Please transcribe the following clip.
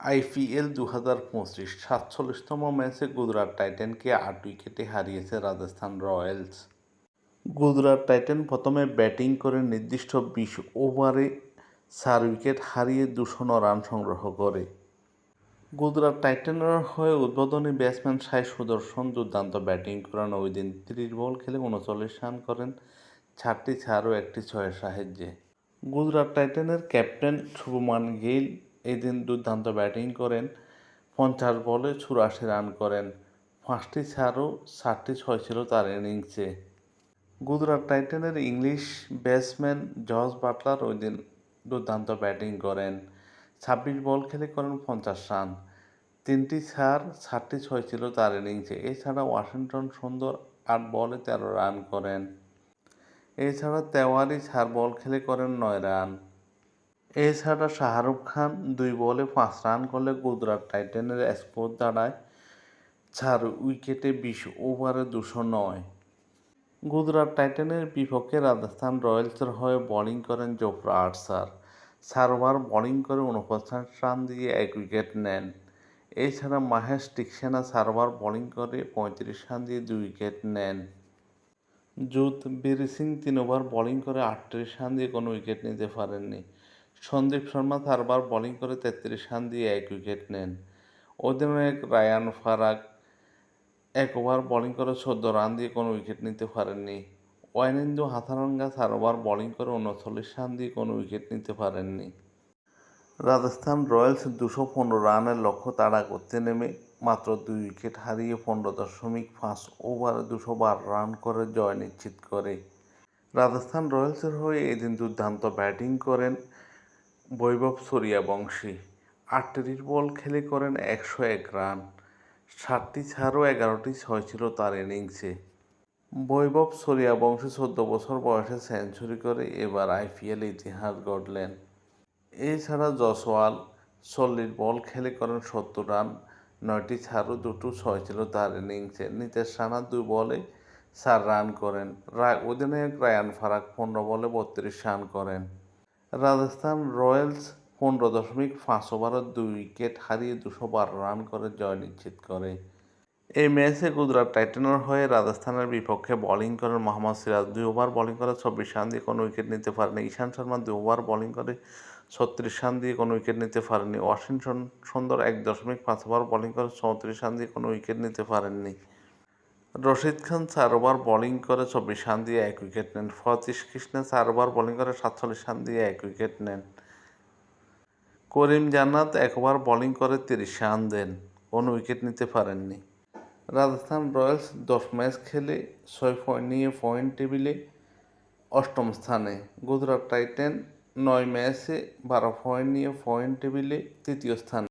IPL দু হাজার পঁচিশ সাতচল্লিশতম ম্যাচে গুজরাট টাইটেনকে আট উইকেটে হারিয়েছে রাজস্থান রয়্যালস। গুজরাট টাইটেন প্রথমে ব্যাটিং করে নির্দিষ্ট বিশ ওভারে চার উইকেট হারিয়ে দুশো রান সংগ্রহ করে। গুজরাট টাইটেনের হয়ে উদ্বোধনী ব্যাটসম্যান সাই সুদর্শন দুর্দান্ত ব্যাটিং করেন ওই দিন তিরিশ বল খেলে উনচল্লিশ রান করেন, চারটি চার ও একটি ছয়ের সাহায্যে। গুজরাট টাইটেনের ক্যাপ্টেন শুভমান গিল এদিন দুর্দান্ত ব্যাটিং করেন। পঞ্চাশ বলে চুরাশি রান করেন। পাঁচটি চার ও চারটি ছয় ছিল তার ইনিংসে। গুজরাট টাইটেনের ইংলিশ ব্যাটসম্যান জর্জ বাটলার ওই দিন দুর্দান্ত ব্যাটিং করেন। ছাব্বিশ বল খেলে করেন পঞ্চাশ রান। তিনটি চার চারটি ছয় ছিল তার ইনিংসে। এছাড়া ওয়াশিংটন সুন্দর আট বলে তেরো রান করেন। এছাড়া তেওয়ারি চার বল খেলে করেন নয় রান। এছাড়া শাহরুখ খান দুই বলে পাঁচ রান করলে গুজরাট টাইটেনের স্কোর দাঁড়ায় চার উইকেটে বিশ ওভারে দুশো নয়। গুজরাট টাইটেনের বিপক্ষে রাজস্থান রয়্যালসের হয়ে বোলিং করেন জোফরা আর্চার চার ওভার বোলিং করে উনপঞ্চাশ রান দিয়ে এক উইকেট নেন। এছাড়া মাহেশ টিকসেনা চার ওভার বোলিং করে পঁয়ত্রিশ রান দিয়ে দুই উইকেট নেন। জুত বীর সিং তিন ওভার বোলিং করে আটত্রিশ রান দিয়ে কোনো উইকেট নিতে পারেননি। সন্দীপ শর্মা চারবার বোলিং করে তেত্রিশ রান দিয়ে এক উইকেট নেন। অধিনায়ক রায়ান ফারাক এক ওভার বোলিং করে চোদ্দ রান দিয়ে কোনো উইকেট নিতে পারেননি। ওয়াইনেন্দু হাথারঙ্গা চার ওভার বোলিং করে উনচল্লিশ রান দিয়ে কোনো উইকেট নিতে পারেননি। রাজস্থান রয়্যালস দুশো পনেরো রানের লক্ষ্য তাড়া করতে নেমে মাত্র দুই উইকেট হারিয়ে পনেরো দশমিক পাঁচ ওভারে দুশো বারো রান করে জয় নিশ্চিত করে। রাজস্থান রয়্যালসের হয়ে এদিন দুর্দান্ত ব্যাটিং করেন বৈভব সূর্যবংশী আটত্রিশ বল খেলে করেন একশো এক রান। ষাটটি ছাড়ও এগারোটি ছয় ছিল তার ইনিংসে। বৈভব সূর্যবংশী চোদ্দ বছর বয়সে সেঞ্চুরি করে এবার আইপিএল ইতিহাস গড়লেন। এছাড়া জসওয়াল চল্লিশ বল খেলে করেন সত্তর রান, নয়টি ছাড়ও দুটো ছয় ছিল তার ইনিংসে। নিতেশ রানা দুই বলে চার রান করেন। অধিনায়ক রায়ান ফারাক পনেরো বলে বত্রিশ রান করেন। রাজস্থান রয়্যালস পনেরো দশমিক পাঁচ ওভারে দুই উইকেট হারিয়ে দুশো বারো রান করে জয় নিশ্চিত করে। এই ম্যাচে গুজরাট টাইটানের হয়ে রাজস্থানের বিপক্ষে বোলিং করেন মোহাম্মদ সিরাজ। দুই ওভার বোলিং করে চব্বিশ রান দিয়ে কোনো উইকেট নিতে পারেনি। ঈশান শর্মা দুই ওভার বোলিং করে ছত্রিশ রান দিয়ে কোনো উইকেট নিতে পারেননি ওয়াশিংটন সুন্দর এক দশমিক পাঁচ ওভার বোলিং করে চৌত্রিশ রান দিয়ে কোনো উইকেট নিতে পারেননি। রশিদ খান চার ওভার বোলিং করে চব্বিশ রান দিয়ে এক উইকেট নেন। ফতিশ কৃষ্ণা চার ওভার বোলিং করে সাতচল্লিশ রান দিয়ে এক উইকেট নেন। করিম জান্নাত এক ওভার বোলিং করে তিরিশ রান দেন, কোনো উইকেট নিতে পারেননি। রাজস্থান রয়্যালস দশ ম্যাচ খেলে ছয় পয়েন্ট নিয়ে পয়েন্ট টেবিলে অষ্টম স্থানে। গুজরাট টাইটেন নয় ম্যাচে বারো পয়েন্ট নিয়ে পয়েন্ট টেবিলে তৃতীয় স্থানে।